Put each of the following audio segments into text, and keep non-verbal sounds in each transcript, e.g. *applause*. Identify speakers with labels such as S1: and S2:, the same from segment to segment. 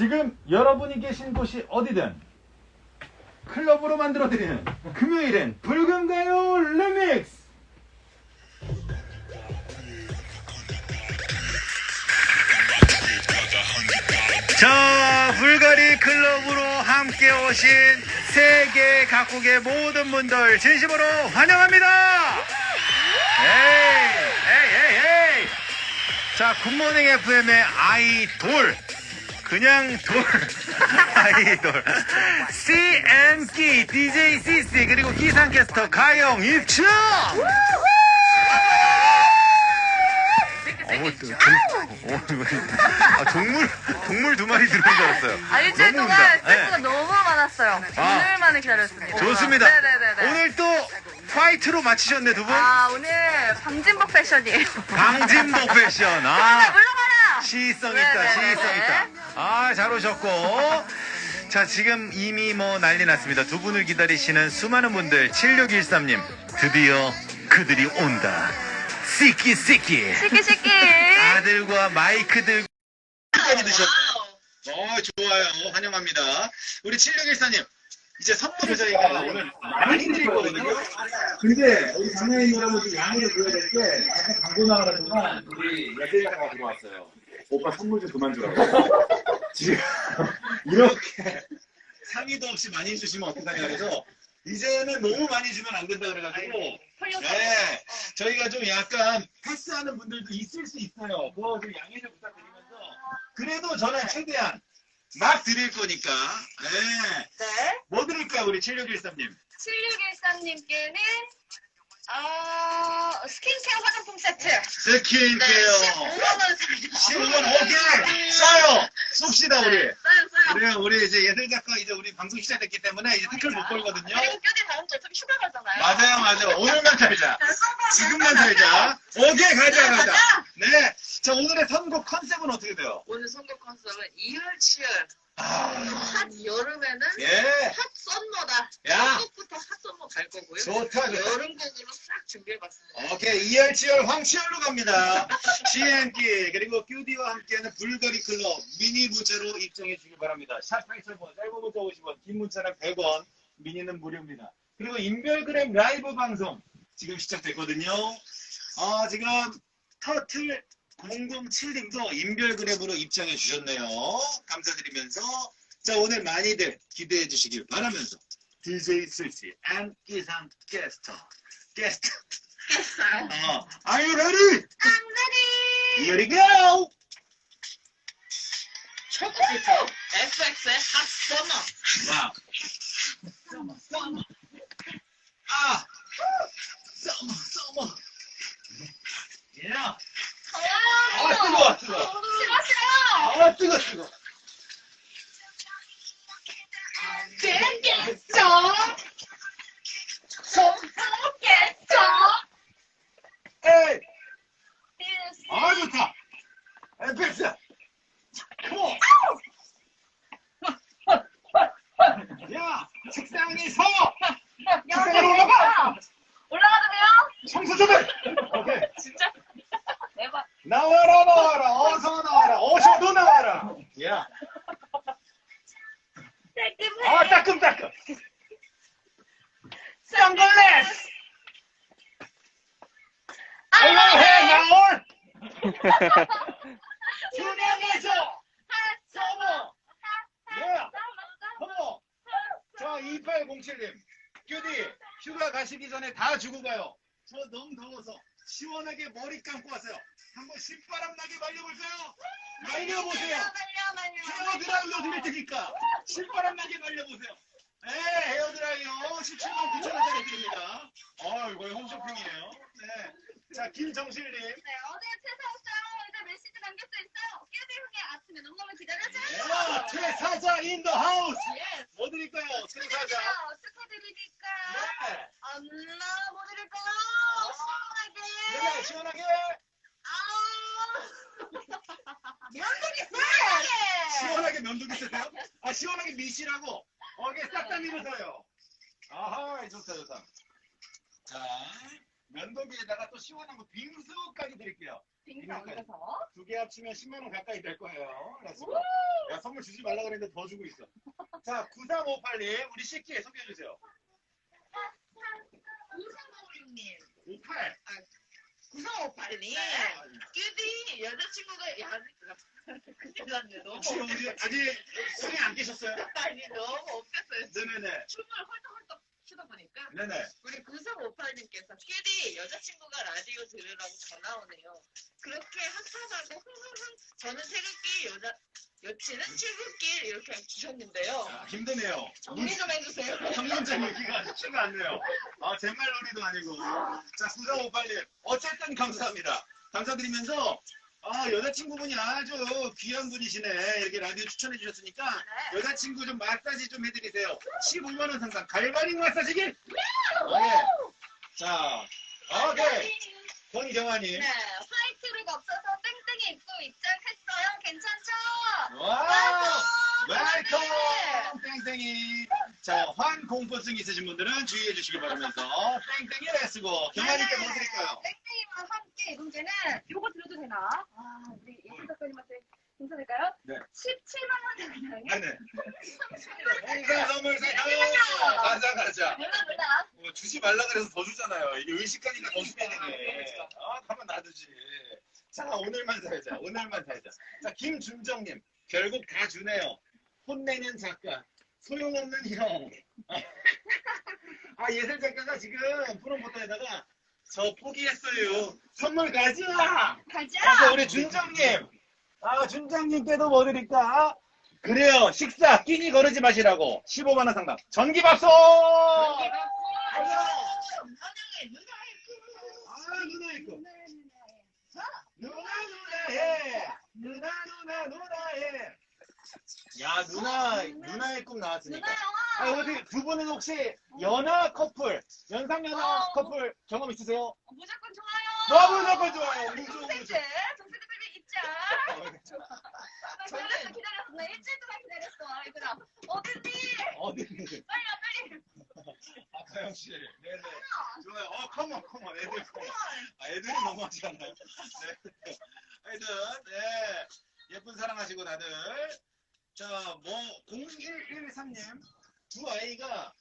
S1: 지금 여러분이 계신 곳이 어디든 클럽으로 만들어드리는 금요일엔 붉은가요 리믹스 자, 불가리 클럽으로 함께 오신 세계 각국의 모든 분들 진심으로 환영합니다. 에이, 에이, 에이, 에이. 자, 굿모닝 FM의 아이돌. 그냥 돌. *laughs* 아이돌. CN기, DJ CC, 그리고 기상캐스터 가영 입춘! 어머, 또, 동, 어, 아, 동물, 동물 두 마리 들어온 줄 알았어요.
S2: 아, 일주일
S1: 너무
S2: 동안
S1: 웃기다. 네.
S2: 너무 많았어요.
S1: 아.
S2: 오늘만을 기다렸습니다.
S1: 좋습니다.
S2: 네네네네.
S1: 오늘 또 화이트로 마치셨네, 두 분.
S2: 아, 오늘 방진복 패션이에요.
S1: 강진복 패션.
S2: 아, *laughs*
S1: 아,
S2: 물러가라!
S1: 시성 있다. 시성 있다. 아, 잘 오셨고. 자, 지금 이미 뭐 난리 났습니다. 두 분을 기다리시는 수많은 분들, 7613님, 드디어 그들이 온다. 시끼, 시끼.
S2: 시키, 시키.
S1: 아들과 마이크 들고 까지 드셨네요. 어, 좋아요. 환영합니다. 우리 7614님. 이제 선물을 저희가 오늘 많이 드릴 거거든요.
S3: 근데 우리 장난이 여러분들 양해를 드려야 될 게 아까 광고 나가는 동안 우리 여자가 들어왔어요. 오빠 선물 좀 그만 주라고. *laughs* 지금 이렇게
S1: 상의도 없이 많이 주시면 어떡하냐 그래서 이제는 너무 많이 주면 안 된다 그래가지고 네, 저희가 좀 약간 패스하는 분들도 있을 수 있어요. 그거 좀 양해를 부탁드리면서 그래도 저는 최대한 막 드릴 거니까 네.
S2: 네.
S1: 뭐 드릴까요 우리 7613님
S2: 7613님께는, 어, 스킨케어 화장품 세트. 네,
S1: 스킨케어
S2: 15만원 사요.
S1: 15만 오케이 싸요 쏩시다 우리
S2: 싸요, 싸요.
S1: 그래요 우리 이제 예술 작가 이제 우리 방송 시작됐기 때문에 이제 태클 못 걸거든요
S2: 그리고 큐디 다음 주에 어차피 휴가 가잖아요.
S1: 맞아요 맞아요 오늘만 살자 지금만 살자. 오케이, 가자,
S2: 네,
S1: 가자. 네. 자, 오늘의 선곡 컨셉은 어떻게 돼요?
S4: 오늘 선곡 컨셉은 이열치열
S1: 아,
S4: 핫 여름에는
S1: 예.
S4: 핫 썸머다
S1: 야.
S4: 선곡부터 핫 썸머 갈 거고요
S1: 좋다, 좋다.
S4: 여름곡으로 싹 준비해봤습니다
S1: 오케이, 이열치열 황치열로 갑니다. CN기, 그리고 큐디와 함께하는 불가리 클럽 미니 문자로 입장해 주길 바랍니다. 샵 8000번, 짧은 문자 50원, 긴 문자는 100원, 미니는 무료입니다. 그리고 인별그램 라이브 방송 지금 시작됐거든요. 아, 지금 터틀 007님도 인별 그램으로 입장해 주셨네요. 감사드리면서 자 오늘 많이들 기대해 주시길 바라면서 DJ 슬씨 앤 기상 게스트 게스트 *laughs* 어, Are you ready?
S2: I'm ready.
S1: Here we go!
S4: 첫 곡부터 FX의 핫 썸머
S1: 와. Summer, summer. 아, summer, summer. Yeah. 아, 뜨거워, 뜨거워.
S2: 싫어, 싫어.
S1: 아, 뜨거, 뜨거.
S2: 되겠죠? 성공겠죠?
S1: 에이, 아, 좋다. 에펙스. 컴온. 야, 책상에 서!
S2: 여기 올라가. 올라가도 돼요?
S1: 청소 좀 해! 오케이.
S2: 진짜? 대박.
S1: 나와라, 나와라. 어서 나와라. 어서도 나와라. 야.
S2: 깔끔해.
S1: 아, 따끔따끔. 선글라스. 올라해, 나올. 투명해서. 서버. 야. 어머. 자, 2807님. 규디, 휴가 가시기 전에 다 주고 가요. 저 너무 더워서 시원하게 머리 감고 왔어요. 한번 신바람 나게 말려볼까요? 말려보세요. 헤어드라이어 드릴 테니까 신바람 나게 말려보세요. 네, 헤어드라이어 17만 9천 원짜리 드립니다. 아, 이거 홈쇼핑이에요. 네. 자, 김정실님.
S2: 네, 어제 퇴사했어요. 이제 메시지 남길 수 있어요. 아침에 너무너무 기다려줘요.
S1: 야, 최사자 인 더 하우스.
S2: 예.
S1: 뭐 드릴까요? 최사자.
S2: 축하드리니까.
S1: 네.
S2: 안나 뭐 드릴까요?
S1: 네,
S2: 시원하게. *laughs*
S1: 시원하게.
S2: 아. 면도기 시원하게.
S1: 시원하게 면도기 쓰세요? 아, 시원하게 미시라고. 어, 이게 싹다 밀어서요. 아하, 좋다, 좋다. 자, 면도기에다가 또 시원한 거 빙수까지 드릴게요.
S2: 빙수 안 가서.
S1: 두 개 합치면 10만 원 가까이 될 거예요. 그래서
S2: 우!
S1: 야, 선물 주지 말라 그랬는데 더 주고 있어. 자, 9358님, 우리 씨끼 소개해 주세요.
S4: 9356님,
S1: 58.
S4: 9358님, 큐디 여자친구가 야, 큰일 났네. 너무
S1: 혹시
S4: 없-
S1: 어디, 아직 손에 안 끼셨어요?
S4: 아니 너무 없겠어요.
S1: 네네네.
S4: 춤을 헐떡헐떡 추다 보니까
S1: 네네.
S4: 우리 9358님께서 큐디 여자친구가 라디오 들으라고 전화 오네요. 그렇게 핫하다고 흥흥흥 저는 태극기 여자 여친은 출근길 이렇게 주셨는데요.
S1: 자, 힘드네요.
S4: 정리 좀 해주세요.
S1: 한 문장 얘기가 쉽지가 않네요. 아, 제말놀이도 아니고. 자, 9358님. 어쨌든 감사합니다. 감사드리면서, 아, 여자친구분이 아주 귀한 분이시네. 이렇게 라디오 추천해 주셨으니까, 여자친구 좀 마사지 좀 해드리세요. 15만원 상당 갈바링 마사지기! 네. 자, 오케이. 권경아님.
S2: 네, 화이트가 없어서 땡땡이 입고 입장했어요. 괜찮죠?
S1: 와! 웰컴! 땡땡이. 자, 환 공포증 있으신 분들은 주의해 주시기 바라면서, 땡땡이를 쓰고, 경아님께 뭐 드릴까요?
S2: 땡땡이와 함께 주는 요거 드려도 되나? 아, 우리 예쁜 작가님한테 괜찮을까요?
S1: 네.
S2: 17만 원
S1: 네네.
S2: 30만 원
S1: 행사 선물 사요! 가자, 가자.
S2: 몰라 몰라.
S1: 뭐 주지 말라 그래서 더 주잖아요. 이게 의식하니까 더 줘야 되네. 아, 가만 놔두지. 자, 오늘만 살자. 오늘만 살자. 자, 김준정님. 결국 다 주네요. 혼내는 작가. 소용없는 형. 아, 예슬 작가가 지금 프롬포터에다가 저 포기했어요. 선물 가자!
S2: 가자.
S1: 그래서 우리 준정님. 아, 준정님께도 뭐 드릴까? 그래요. 식사 끼니 거르지 마시라고. 15만 원 상당. 전기밥솥!
S4: 선영의 누나의
S1: 아, 누나의 꿈. 누나, 누나해. 누나, 누나, 누나해. 야, 누나, 누나의 꿈 나왔으니까. 아. 어디, 두 분은 혹시 연하 커플, 연상 연하
S2: 어.
S1: 커플 경험 있으세요?
S2: 무조건 좋아요.
S1: 너무 너무 좋아요. 우리 좀,
S2: 동생들, 입자. 나 기다렸어, 기다렸어. 나 일주일 동안 기다렸어, 얘들아. 어딨니?
S1: 어디,
S2: 빨리 와, 빨리.
S1: 아카영 씨. 네네. 좋아요. 어, 컴온, 컴온. 애들 컴온. 아, 애들이 너무 하지 않나요? 네. 하여튼, 네. 예쁜 사랑하시고 다들. 자, 뭐, 0113님. 두 아이가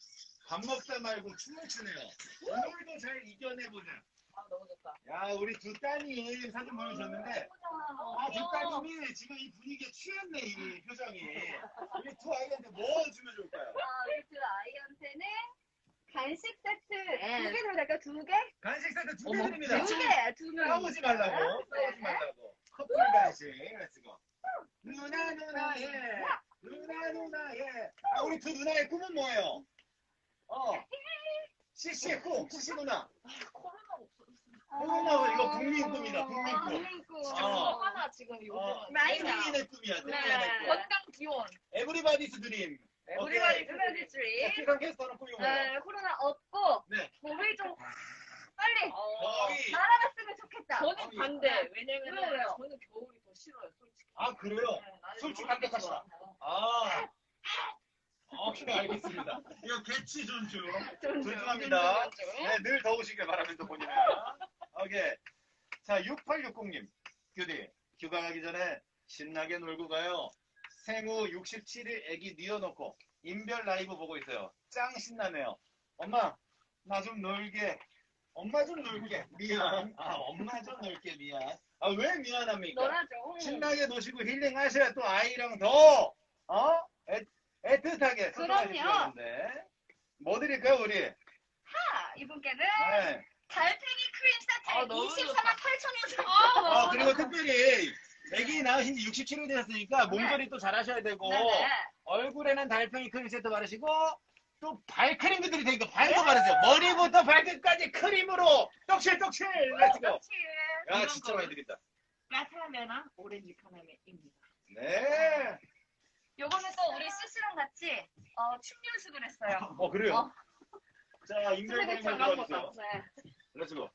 S1: 밥 먹다 말고 춤을 추네요. 오늘도 잘 이겨내보자.
S4: 아 너무 좋다.
S1: 야, 우리 두 따님 사진 보여주셨는데, 아, 두 따님이 지금 이 분위기에 취했네, 이 표정이. 우리 두 아이한테 뭐 주면 좋을까요?
S2: 아, 우리 두 아이한테는 간식 세트
S4: 네.
S2: 두개 들어갈까 두 개?
S1: 간식 세트 두 개 드립니다.
S2: 두 개, 두 명.
S1: 싸우지 말라고. 싸우지 말라고. 커플 간식. 렛츠고. 누나 누나의 누나 누나의 아 우리 두 누나의 꿈은 뭐예요? 어. *laughs* CC의 꿈. CC 누나.
S4: 코로나
S1: 이거 국민 꿈이다. 국민
S2: 아,
S1: 꿈.
S2: 국민 꿈.
S1: 어.
S4: 하나 지금 요즘
S1: 어.
S2: 많이
S1: 태민의 꿈이야. 태민의
S2: 네.
S1: 꿈.
S4: 건강 기원.
S1: 에브리바디스 드림.
S4: 에브리바디
S2: 에브리바디 트리.
S1: 기상 캐스터는 꿈이 뭐예요?
S2: 네, 코로나 없고
S1: 네.
S2: 거의 좀 빨리
S1: 거의.
S2: 날아갔으면 좋겠다.
S4: 저는. 반대. 왜냐면
S2: 왜요, 왜요?
S4: 저는 겨울이 더 싫어요. 솔직히.
S1: 아 그래요?
S4: 네, 나는
S1: 솔직히
S4: 겨울이
S1: 합격하시다.
S4: 좋아.
S1: 아. 오케이 알겠습니다. 이거 개치 존중.
S2: 좀
S1: 존중합니다.
S4: 존중.
S1: 네, 늘 더우시길 바라면서 본인은. 오케이. 자, 6860님. 규디, 휴가 가기 전에 신나게 놀고 가요. 생후 67일 애기 뉘어놓고 인별 라이브 보고 있어요. 짱 신나네요. 엄마, 나 좀 놀게. 엄마 좀 놀게. 미안. *laughs* 아, 엄마 좀 놀게. 미안. 아, 왜 미안합니까?
S2: 놀아줘.
S1: 신나게 노시고 힐링 하셔야 또 아이랑 더, 어? 애, 애틋하게
S2: 그럼요.
S1: 뭐 드릴까요, 우리?
S2: 하, 이분께는
S1: 네.
S2: 달팽이 크림 세트
S4: 아, 너무
S2: 24만
S4: 좋다.
S2: 8천 원.
S1: 아, 그리고 특별히 애기 낳으신 지 67일 되셨으니까 몸조리 또 잘하셔야 되고
S2: 네네.
S1: 얼굴에는 달팽이 크림 세트 바르시고 또 발크림도 드릴 테니까 발도 바르세요. 머리부터 발끝까지 크림으로 떡실떡실 렛츠고.
S2: 그렇지.
S1: 야, 진짜 많이 드린다.
S4: 까타메나 오렌지 카라멜입니다.
S1: 네.
S2: 요거는 또 우리 CC랑 같이 어, 춤 연습을 했어요.
S1: 어, 그래요?
S2: 어.
S1: 자, 인별 그림
S2: 슬래그처럼
S1: 들어주세요.
S2: 네.
S1: 렛츠고.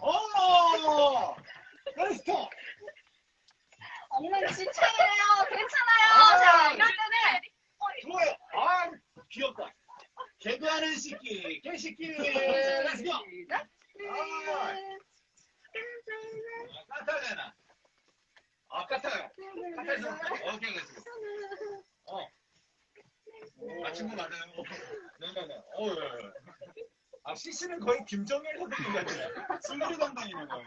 S1: 어! 렛츠고.
S2: 엉망 진창이에요. 괜찮아요.
S1: 아.
S2: 자, 이럴 때는
S1: 좋아요. 아, 귀엽다. 개그하는 시끼, 개시끼. 렛츠고.
S2: 시작.
S1: 아, 까타잖아. 아, 까타. 가까이서. 오케이, 가까이서. 어. 아, 친구 맞아요. 네네네. 어, 예, 예. 아, CC는 거의 김정일 선생님 같아요. 술놀이 담당이네, 거의.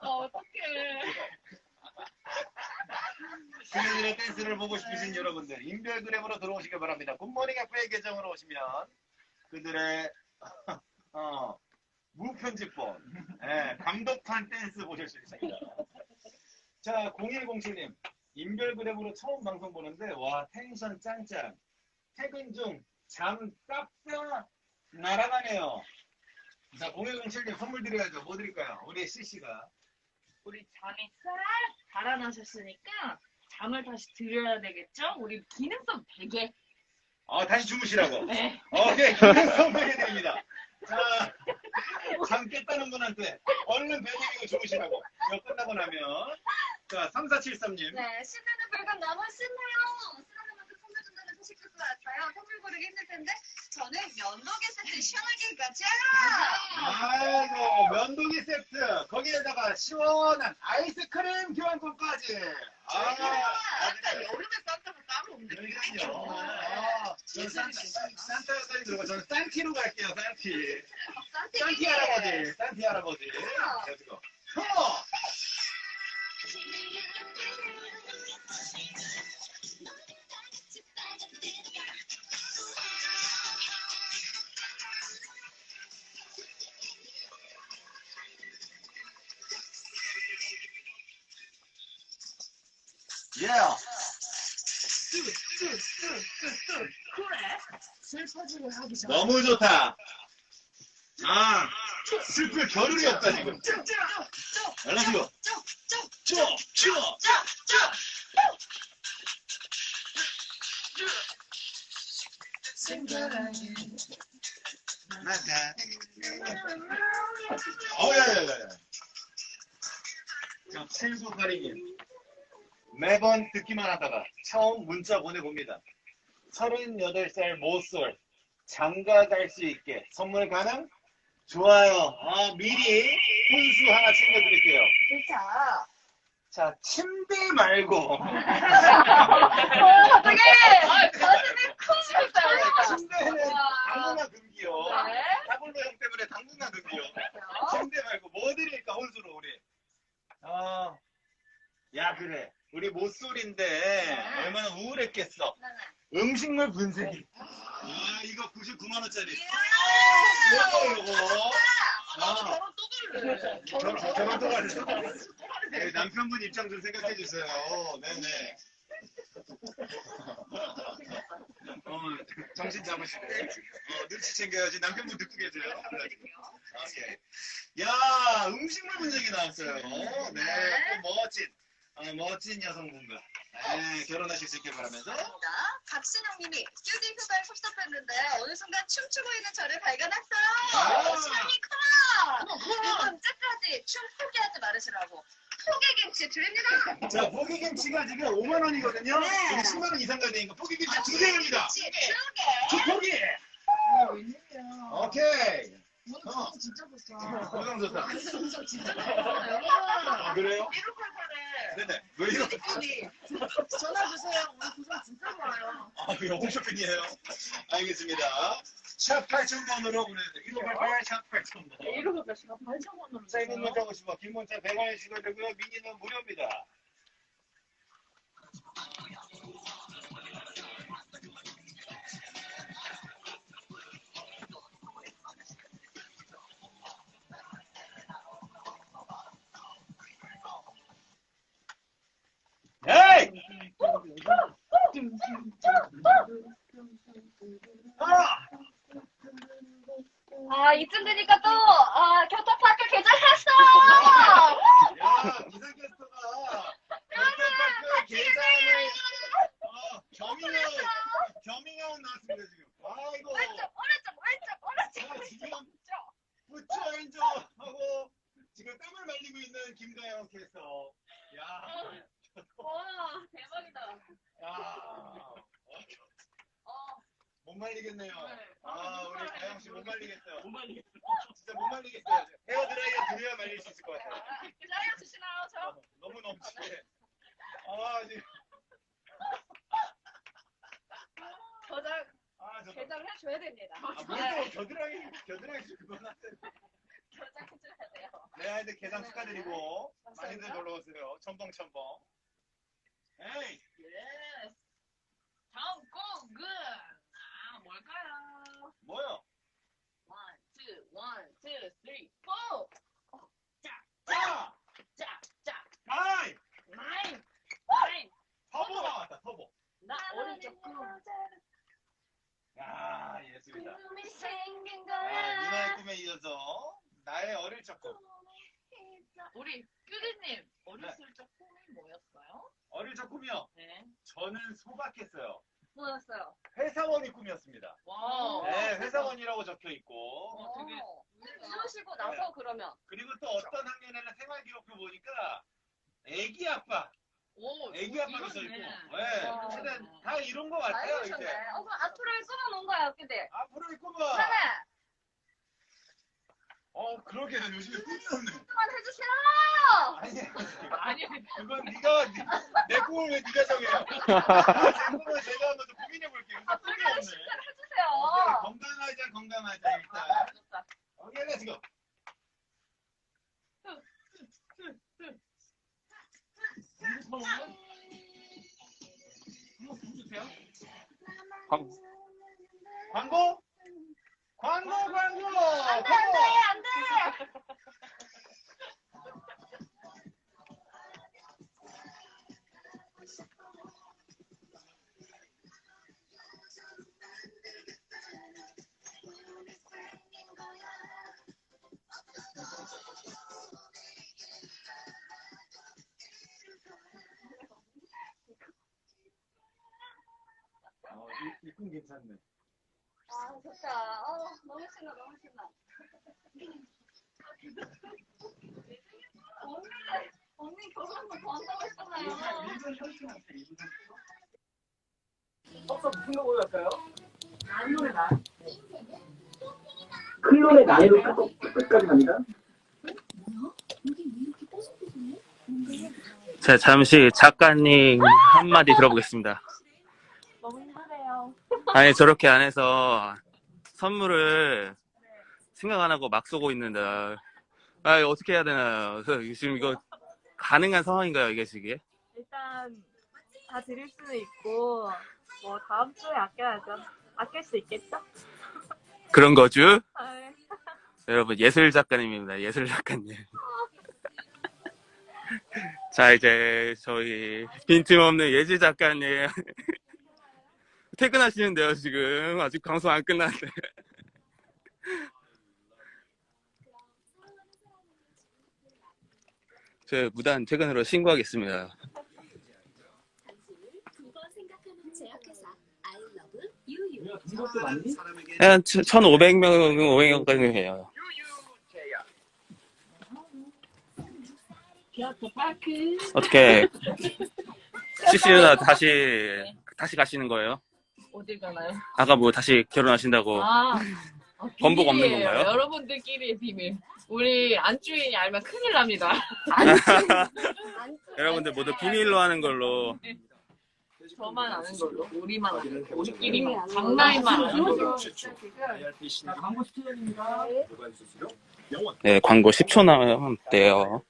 S2: 어, 어떡해.
S1: 수요일에 댄스를 보고 싶으신 여러분들, 인별그램으로 들어오시길 바랍니다. 굿모닝 FA 계정으로 오시면 그들의 *laughs* 어, 무편집본, 예, 감독한 댄스 보실 수 있습니다. 자, 0107님, 인별그램으로 처음 방송 보는데, 와, 텐션 짱짱. 퇴근 중, 잠 싹다 날아가네요. 자, 0107님 선물 드려야죠. 뭐 드릴까요? 우리 CC가.
S2: 우리 잠이 싹 달아나셨으니까 잠을 다시 드려야 되겠죠? 우리 기능성 베개.
S1: 어, 다시 주무시라고.
S2: 네.
S1: 오케이, 기능성 베개드립니다. 자, 잠 깼다는 분한테 얼른 베개리고 주무시라고. 이거 끝나고 나면. 자, 3473님.
S2: 네, 신나는 물건 너무 신나요. 신나는 만큼 선물 준다는 소식 듣고 왔어요. 선물 고르기 힘들 텐데 저는 면도기 세트 시원하게 가자.
S1: 아이고, 면도기 세트. 거기에다가 시원한 아이스크림 교환권까지. 아,
S4: 약간 여름에 산타가 따로 없는데.
S1: 그러니까요. 아, 저는 산, 산타까지 들어가. 저는 산티로 갈게요, 산티. 산티 할아버지, 산티 할아버지. 가지고. 컴 온! 예.
S2: 그래. 슬퍼지게 하기 전에.
S1: 너무 좋다. 아, 슬플 겨를이 없다, 지금. 연락주고. 쭉, 쭉, 쭉. 맞아. 어, 야, 야, 야, 야. 자, 7982님. 매번 듣기만 하다가 처음 문자 보내봅니다. 38살 모쏠. 장가 갈 수 있게 선물 가능? 좋아요. 아, 미리 혼수 하나 챙겨드릴게요.
S2: 진짜.
S1: 자, 침대 말고.
S2: 어, *laughs* 어떡해. 가슴이 쿵 있어요.
S1: 침대는 당분간 금기요.
S2: 네.
S1: 타블로 형 때문에 당분간 금기요. 침대 말고 뭐 드릴까 혼수로 우리. 아, 야 그래. 우리 모쏠인데 얼마나 우울했겠어. 음식물 분쇄기. 아 이거 99만 원짜리. 요거 요거.
S4: 나도
S1: 아,
S4: 결혼 또 갈래.
S1: 결혼 결혼 또 가야 네, 남편분 입장 좀 생각해 주세요. 네네. 어, 정신 잡으시고 어, 눈치 챙겨야지 남편분 듣고 계세요. 오케이. 야 음식물 분석이 나왔어요. 네, 또 멋진 어, 멋진 여성분과 네, 결혼하실 수 있길 바라면서
S2: 박신영님이 큐디 휴가에 섭섭했는데 어느 순간 춤추고 있는 저를 발견했어요.
S1: 아.
S2: 신영이 커. 이번 끝까지 춤 포기하지 말으시라고. 포기김치 드립니다.
S1: 자 포기김치가 지금 5만 원이거든요.
S2: 네.
S1: 이게 10만 원 이상 가되니까 포기김치 두 개입니다.
S2: 김치 두 개.
S1: 두 포기. 오케이. 어.
S2: 진짜 좋다.
S1: 고장 좋다.
S2: 진짜
S1: 아, 그래요?
S4: 1588에
S1: 네네. 왜 이렇게?
S4: 어디 전화 주세요. 우리 구성 진짜 좋아요.
S1: 아, 그 홈쇼핑이에요? 알겠습니다. 샵 8000번으로 보내주세요. 1588, 샵 8000번.
S2: 이러고 몇 시간 반성원으로
S1: 사인은 문자 50원, 긴 문자 100원에 시도되고요. 미니는 무료입니다. 아!
S2: 아 이쯤 되니까 또 아, 교통파크 개장했어.
S1: 야, 기상캐스터가 교통파크 계산을 어, 겸잉하고 겸잉하고 나왔습니다 지금. 아이고.
S2: 오른쪽 오른쪽 오른쪽 오른쪽.
S1: 아, 지금 부처 인조 하고 지금 땀을 말리고 있는 김가영 캐스터. 야,
S2: 와 대박이다.
S1: 야,
S2: 어,
S1: 못 말리겠네요.
S2: 네.
S1: 아, 우리 가영 씨 못 말리겠어요. 못 말리겠어요. 진짜 못 말리겠어요. 헤어 드라이어 드려야 말릴 수 있을 것 같아요.
S2: 기다려 주시나요 저?
S1: 너무 넘치게. 아, 지금.
S2: 저장,
S1: 아, 저.
S2: 계좌를 해줘야 됩니다.
S1: 아, 뭘또 겨드랑이, 겨드랑이 좀 그만하세요.
S2: 저장해줘야 돼요.
S1: 네, 하여튼 개장 축하드리고
S2: 감사합니다.
S1: 많이들 놀러 오세요. 첨벙첨벙. 에이,
S4: 예. 다음 곡은 아 뭘까요?
S1: 뭐요?
S4: One, two, one, two, three, four.
S1: 자,
S4: 자, 자,
S1: 아이,
S4: nine, nine.
S1: 터보 나왔다, 터보.
S4: 나 오른쪽 꿈.
S1: 야, 예술이다.
S2: 꿈이 생긴
S1: 아, 누나의
S2: 거야.
S1: 꿈에 이어서 나의 어릴 적 꿈.
S4: 우리 큐리님 어렸을 적 꿈이 뭐였어요?
S1: 어릴 적 꿈이요.
S4: 네.
S1: 저는 소박했어요.
S2: 뭐였어요?
S1: 회사원이 꿈이었습니다.
S4: 와우.
S1: 네, 회사원이라고 적혀 있고
S4: 어, 되게
S2: 이러시고 나서 그러면
S1: 그리고 또 어떤 학년에는 생활 기록표 보니까 애기 아빠,
S4: 오,
S1: 애기 아빠로 써 있고.
S4: 네,
S2: 와.
S1: 하여튼 다 이런 거 같아요 이제.
S2: 어, 그럼 앞으로의 꿈은 뭔가요, 근데?
S1: 앞으로의 꿈은
S2: 하나,
S1: 어 그러게 나 요즘에 꿈이 없네.
S2: 그만 해주세요!
S1: 아니
S4: 아니
S1: 그건 네가 네- 내 꿈을 왜 네가 정해요? 내 꿈은 제가 한번 더 고민해 볼게요.
S2: 아,
S1: 꿈이
S2: 불가능
S1: 없네.
S2: 식사를
S1: 오케이,
S2: 해주세요.
S1: 건강하자 건강하자 일단.
S4: 좋다.
S1: 오케이 렛츠고. 광
S5: 클론의 나이로 끝- 끝까지 갑니다.
S6: 자, 잠시 작가님 한마디 들어보겠습니다.
S2: 너무 힘드네요.
S6: 아니, 저렇게 안 해서 선물을 생각 안 하고 막 쏘고 있는데, 아, 어떻게 해야 되나요? *laughs* 지금 이거 가능한 상황인가요, 이게 지금?
S7: 일단 다 드릴 수는 있고 뭐 다음 주에 아껴야죠. 아낄 수 있겠죠? *laughs*
S6: 그런 거죠?
S7: 아, 네. *laughs*
S6: 여러분, 예술 작가님입니다. 예술 작가님. 자, 이제 저희 빈틈없는 예지 작가님. 퇴근하시는데요, 지금. 아직 방송 안 끝났는데. *laughs* 저 무단 퇴근으로 신고하겠습니다. 한 1,500명, 500명까지 해요. 어떻게, *laughs* CC 누나 다시, 다시 가시는 거예요?
S4: 어딜 가나요?
S6: 아까 뭐 다시 결혼하신다고.
S4: 아, 아,
S6: 번복 없는
S4: 비밀이에요.
S6: 건가요?
S4: 여러분들끼리의 비밀. 우리 안주인이 알면 큰일 납니다. *laughs*
S6: 여러분들 모두 비밀로 하는 걸로.
S4: 저만 아는 걸로. 우리만 아는 걸로. 우리끼리만. 장난만 아는 걸로.
S5: 자, 광고 10초전입니다.
S6: 네, 광고 10초 남았대요.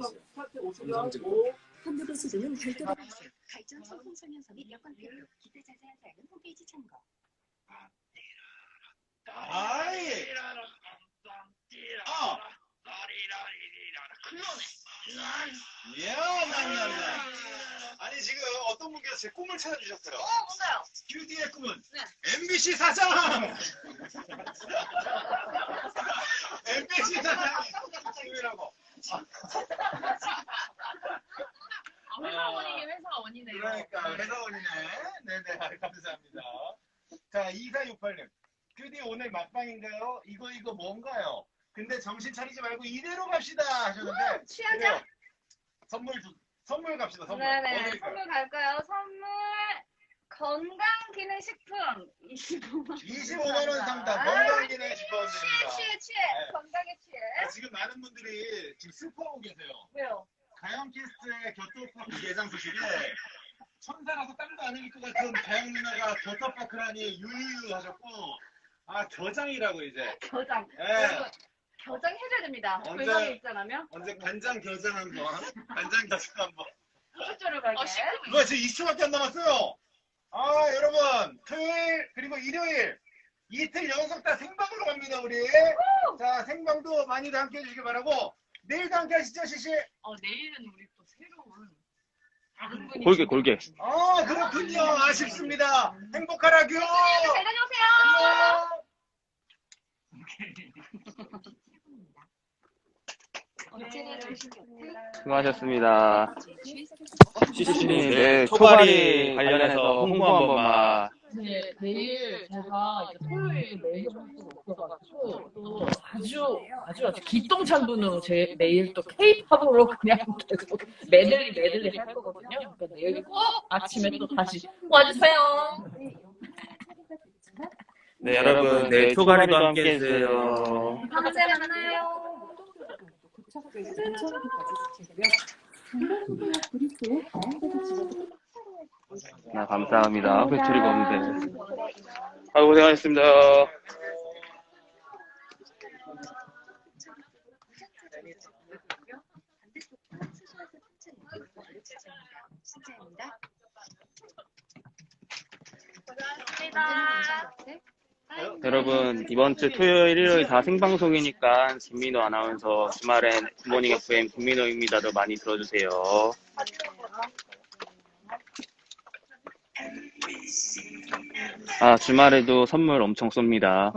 S5: 스타트 50초.
S8: 펀드부 수준은 별도로 발 생 발전소 홍선현서 및 여권표로 기타 자세한 사항은 홈페이지 참고
S1: 아이. 어. 이야, 남남남. 아니 지금 어떤 분께서 제 꿈을 찾아주셨어요.
S2: 어, 뭔가요?
S1: QD의 꿈은
S2: 네.
S1: MBC 사장. *laughs* MBC 사장 꿈이라고.
S4: 아, 회사 원이긴 회사 원이네요.
S1: 그러니까 회사원이네. 네네 감사합니다. 자 2468님. QD 오늘 막방인가요? 이거 이거 뭔가요? 근데 정신 차리지 말고 이대로 갑시다 하셨는데
S2: 취하자.
S1: 그래요. 선물 주, 선물 갑시다 선물. 뭐
S2: 네네. 선물 갈까요? 선물 건강기능식품 25만
S1: 25만 원 상당
S2: 아,
S1: 건강기능식품
S2: 취해. 취해 취해
S1: 네.
S2: 건강에 취해
S1: 아, 지금 많은 분들이 지금 슬퍼하고 계세요. 다영키스트의 겨토파크 개장 소식에 천사라서 땀도 안 흘릴 것 같은 다영 누나가 겨토파크라니 유유 하셨고 아 겨장이라고 이제.
S2: 겨장.
S1: 예.
S2: 겨장 해줘야 됩니다.
S1: 언제-
S2: 불가에 입장하면
S1: 언제 간장 겨장 한번 간장 겨장 한번.
S4: 어, 시끄러워.
S1: 그거 지금 20초밖에 안 남았어요. 아 여러분 토요일 그리고 일요일. 이틀 연속 다 생방으로 갑니다 우리. 자 생방도 많이들 함께 해주시기 바라고 내일도 함께 하시죠 시시
S4: 어, 내일은 우리 또 새로운 다른 분이
S6: 골게, 골게.
S1: 아 그렇군요 아쉽습니다 행복하라교
S2: 잘 다녀오세요.
S8: 언제나 조심 곁에
S6: 수고하셨습니다.
S8: 주의사항
S6: 네, 초발이 관련해서 홍보 한 번만.
S9: 네, 내일 제가 이제 토요일 메일 할 수가 없어가지고 또 아주 아주 아주 기똥찬 분으로 제 내일 또 케이팝으로 그냥 계속 메들리 메들리 할 거거든요. 그러니까 내일 꼭 아침에 또 다시 와주세요.
S6: 네, 여러분, 내일 초발이도 함께 해주세요.
S2: 다음 주에 만나요.
S6: 아, 감사합니다. 배터리가 없는데. 아유,
S8: 고생하셨습니다.
S2: 고맙습니다.
S6: 여러분, 이번 주 토요일, 일요일 다 생방송이니까 김민호 아나운서 주말엔 굿모닝 FM 김민호입니다도 많이 들어주세요. 아, 주말에도 선물 엄청 쏩니다.